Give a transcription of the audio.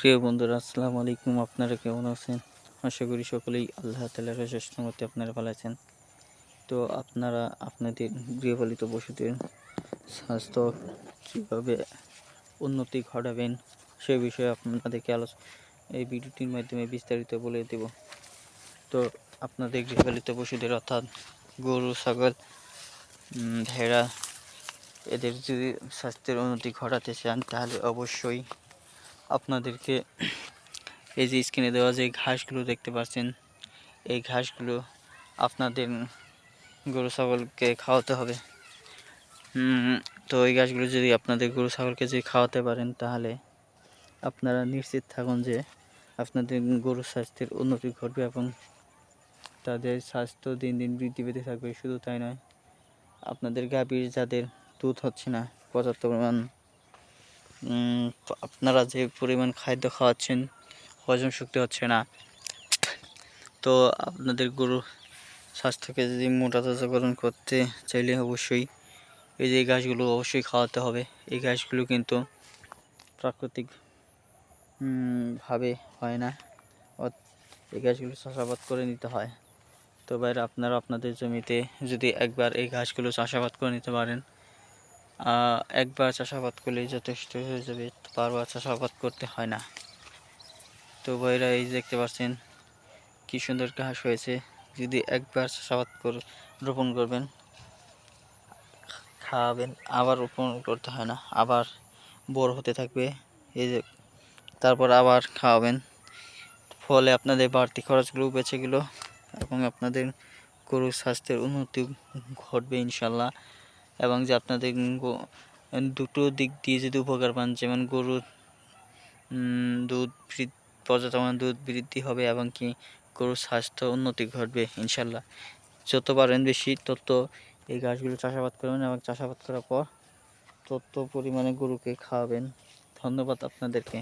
প্রিয় বন্ধুরা, আসসালামু আলাইকুম। আপনারা কেমন আছেন? আশা করি সকলেই আল্লাহ তালার মতে আপনারা ভালো আছেন। তো আপনারা, আপনাদের গৃহপালিত পশুদের স্বাস্থ্য কীভাবে উন্নতি ঘটাবেন সে বিষয়ে আপনাদেরকে আলোচ, এই ভিডিওটির মাধ্যমে বিস্তারিত বলে দেব। তো আপনাদের গৃহপালিত পশুদের অর্থাৎ গরু, ছাগল ভেড়া, এদের যদি স্বাস্থ্যের উন্নতি ঘটাতে চান, তাহলে অবশ্যই আপনাদেরকে এই যে স্ক্রিনে দেওয়া যে ঘাসগুলো দেখতে পাচ্ছেন, এই ঘাসগুলো আপনাদের গরু ছাগলকে খাওয়াতে হবে। তো এই ঘাসগুলো যদি আপনাদের গরু ছাগলকে যদি খাওয়াতে পারেন, তাহলে আপনারা নিশ্চিত থাকুন যে আপনাদের গরুর স্বাস্থ্যের উন্নতি ঘটবে এবং তাদের স্বাস্থ্য দিন দিন বৃদ্ধি পেতে থাকবে। শুধু তাই নয়, আপনাদের গাভীর যাদের দুধ হচ্ছে না, পর্যাপ্ত পরিমাণ আপনারা যে পরিমাণ খাদ্য খাওয়াচ্ছেন, হজম শক্তি হচ্ছে না। তো আপনাদের গরু স্বাস্থ্যকে যদি মোটা তাজাকরণ করতে চাইলে অবশ্যই এই যে ঘাসগুলো অবশ্যই খাওয়াতে হবে। এই ঘাসগুলো কিন্তু প্রাকৃতিক ভাবে হয় না। এই ঘাসগুলো চাষাবাদ করে নিতে হয়। তো বাইরে আপনারা আপনাদের জমিতে যদি একবার এই ঘাসগুলো চাষাবাদ করে নিতে পারেন একবার চাষাবাদ করলেই যথেষ্ট হয়ে যাবে, বারবার চাষাবাদ করতে হয় না। তো ভাইরা, এই দেখতে পাচ্ছেন কি সুন্দর ঘাস হয়েছে। যদি একবার চাষাবাদ কর, রোপণ করবেন খাওয়াবেন আবার রোপণ করতে হয় না, আবার বড় হতে থাকবে। এই যে, তারপর আবার খাওয়াবেন। ফলে আপনাদের বাড়তি খরচগুলো বেঁচে গেল এবং আপনাদের গরুর স্বাস্থ্যের উন্নতি ঘটবে ইনশাল্লাহ। এবং যে আপনাদের দুটো দিক দিয়ে যদি উপকার পান, যেমন গরুর দুধ পর্যাপ্ত দুধ বৃদ্ধি হবে এবং কি গরুর স্বাস্থ্য উন্নতি ঘটবে, ইনশাল্লাহ। যত পারেন বেশি, তত এই গাছগুলো চাষাবাদ করবেন এবং চাষাবাদ করার পর তত পরিমাণে গরুকে খাওয়াবেন। ধন্যবাদ আপনাদেরকে।